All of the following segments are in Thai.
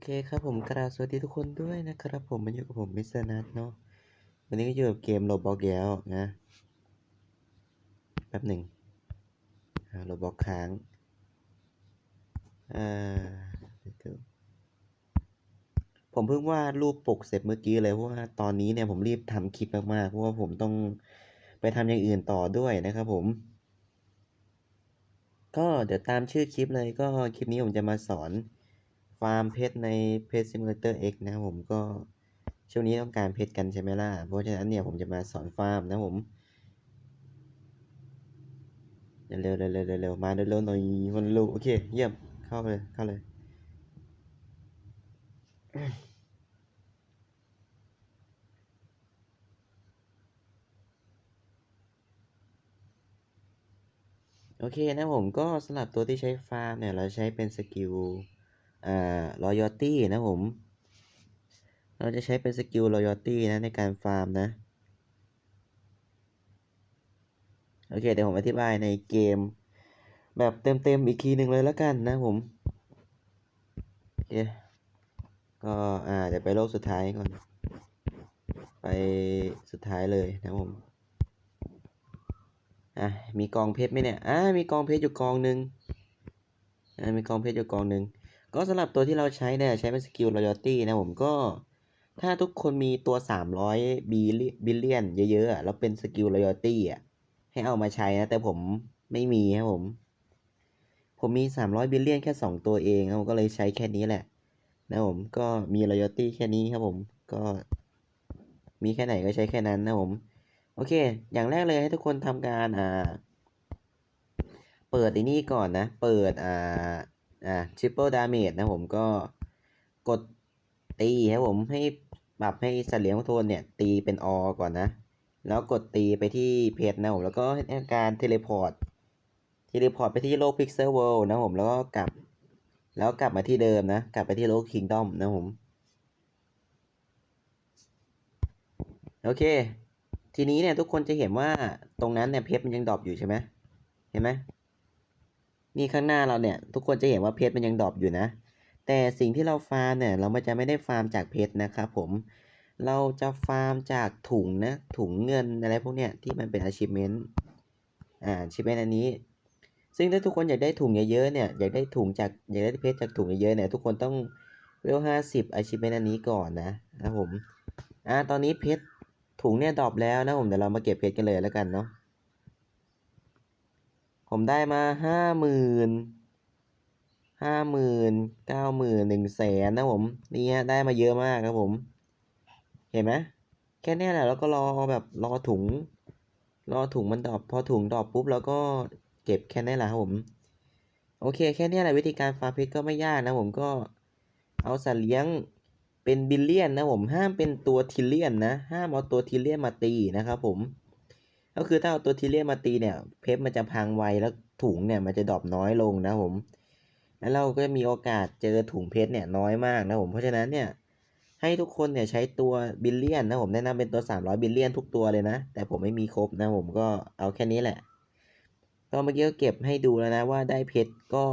อเคครับผมกราบสวัสดีทุกคนด้วยนะครับผมมาอยู่กับผมมิสเตอร์นัทเนาะวันนี้ก็อยู่กับเกมโรบอกแล้วนะแป๊บหนึ่งโรบอกค้างอ่าผมเพิ่งวาดรูปปกเสร็จเมื่อกี้เลยเพราะว่าตอนนี้เนี่ยผมรีบทำคลิปมากๆเพราะว่าผมต้องไปทำอย่างอื่นต่อด้วยนะครับผม ก็เดี๋ยวตามชื่อคลิปเลยก็คลิปนี้ผมจะมาสอน ฟาร์มเพชรในเพชรซิมูเลเตอร์ X นะครับผมก็ช่วงนี้ต้องการเพชรกันใช่ไหมล่ะ เพราะฉะนั้นเนี่ยผมจะมาสอนฟาร์มนะผม เร็วเร็วเร็วเร็วมาเร็วเร็วหน่อยมันเร็วโอเค เยี่ยมเข้าเลยเข้าเลย โอเคนะผมก็สำหรับตัวที่ใช้ฟาร์มเนี่ย เราใช้เป็นสกิล อ่า loyalty นะผม เราจะใช้เป็นสกิล loyalty นะในการฟาร์มนะ โอเค เดี๋ยวผมอธิบายในเกม แบบเต็มๆอีกทีหนึ่งเลยแล้วกันนะผมโอเคก็อ่าเดี๋ยวไปโลกสุดท้ายก่อน ไปสุดท้ายเลยนะผมอะมีกองเพชรไหมเนี่ยอ่ามีกองเพชรอยู่กองหนึ่งอ่ามีกองเพชรอยู่กองหนึ่ง ก็สำหรับตัวที่เราใช้เนี่ยใช้เป็นสกิล loyalty นะผมก็ ถ้าทุกคนมีตัว 300บิลบิลเลียนเยอะๆแล้วเป็นสกิล loyalty อะให้เอามาใช้นะ แต่ผมไม่มีครับผม ผมมี 300บิลเลียนแค่ 2 ตัวเองครับผมก็เลยใช้แค่นี้แหละ นะผมก็มี loyalty แค่นี้ครับผมก็มีแค่ไหนก็ใช้แค่นั้นนะผม โอเค อย่างแรกเลยให้ทุกคนทำการอ่า เปิดไอ้นี่ก่อนนะ เปิดอ่า อ่า triple damage นะผมก็กดตีครับผมให้ปรับให้สัตว์เลี้ยงของโทนเนี่ย ตีเป็นอก่อนนะ แล้วกดตีไปที่เพจนะผมแล้วก็ให้การเทเลพอร์ตเทเลพอร์ตไปที่โลกพิกเซลเวิลด์นะผมแล้วก็กลับ แล้วกลับมาที่เดิมนะ กลับไปที่โลกคิงดอมนะผมโอเค ทีนี้เนี่ยทุกคนจะเห็นว่าตรงนั้นเนี่ยเพชรมันยังดรอปอยู่ใช่ไหมเห็นไหม นี่ข้างหน้าเราเนี่ย ทุกคนจะเห็นว่าเพชรมันยังดรอปอยู่นะ แต่สิ่งที่เราฟาร์มเนี่ย เราไม่จะไม่ได้ฟาร์มจากเพชรนะครับผม เราจะฟาร์มจากถุงนะ ถุงเงินอะไรพวกเนี้ยที่มันเป็น achievement อ่า achievement อันนี้ ซึ่งถ้าทุกคนอยากได้ถุงเยอะๆเนี่ย อยากได้ถุงจากอยากได้เพชรจากถุงเยอะๆเนี่ย ทุกคนต้องเวลห้าสิบ achievement อันนี้ก่อนนะนะครับผม อ่า ตอนนี้เพชรถุงเนี่ยดรอปแล้วนะผม เดี๋ยวเรามาเก็บเพชรกันเลยแล้วกันเนาะ ผมได้มาห้าหมื่นห้าหมื่นเก้าหมื่นหนึ่งแสนนะผมนี่ฮะได้มาเยอะมากครับผม เห็นไหมแค่เนี้แหละแล้วก็รอแบบรอถุง รอถุงมันดอปพอถุงดอปปุ๊บแล้วก็เก็บแค่นี้แหละครับผมโอเคแค่นี้แหละวิธีการฟาร์มเพชรก็ไม่ยากนะผมก็เอาสัตว์เลี้ยงเป็นบิลเลียนนะผมห้ามเป็นตัวทิลเลียนนะห้ามเอาตัวทิลเลียนมาตีนะครับผม ก็คือถ้าเอาตัวทิเลียนมาตีเนี่ย เพชรมันจะพังไวแล้วถุงเนี่ยมันจะดรอปน้อยลงนะผม แล้วเราก็มีโอกาสเจอถุงเพชรเนี่ยน้อยมากนะผม เพราะฉะนั้นเนี่ยให้ทุกคนเนี่ยใช้ตัวบิลเลียนนะผมแนะนำเป็นตัว 300 บิลเลียนทุกตัวเลยนะ แต่ผมไม่มีครบนะผมก็เอาแค่นี้แหละ ก็เมื่อกี้ก็เก็บให้ดูแล้วนะว่าได้เพชรก็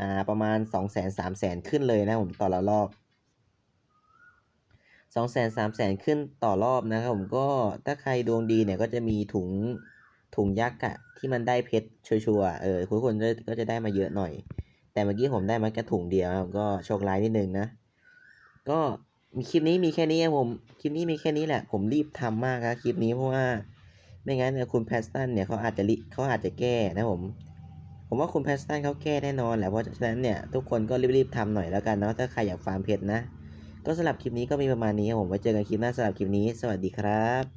อ่าประมาณ 2 0 0 0 0 0 3 0 0 0 0 ขึ้นเลยนะผมต่อละรอบ 2 0 0 0 0 0 3 0 0 0 0ขึ้นต่อรอบนะครับผมก็ถ้าใครดวงดีเนี่ยก็จะมีถุงถุงยักษ์อะที่มันได้เพชรชัวร์เออทุกคนก็จะได้มาเยอะหน่อย แต่เมื่อกี้ผมได้มาแค่ถุงเดียวก็โชคร้ายนิดนึงนะ ก็มีคลิปนี้มีแค่นี้ครับผมคลิปนี้มีแค่นี้แหละ ผมรีบทำมากครับคลิปนี้เพราะว่าไม่งั้นคุณแพสตันเนี่ยเขาอาจจะริเขาอาจจะแก้นะผมผมว่าคุณแพสตันเขาแก้แน่นอนแหละเพราะฉะนั้นเนี่ยทุกคนก็รีบๆทำหน่อยแล้วกันเนาะถ้าใครอยากฟาร์มเพชรนะ ก็สำหรับคลิปนี้ก็มีประมาณนี้ครับผมไว้เจอกันคลิปหน้าสำหรับคลิปนี้ สวัสดีครับ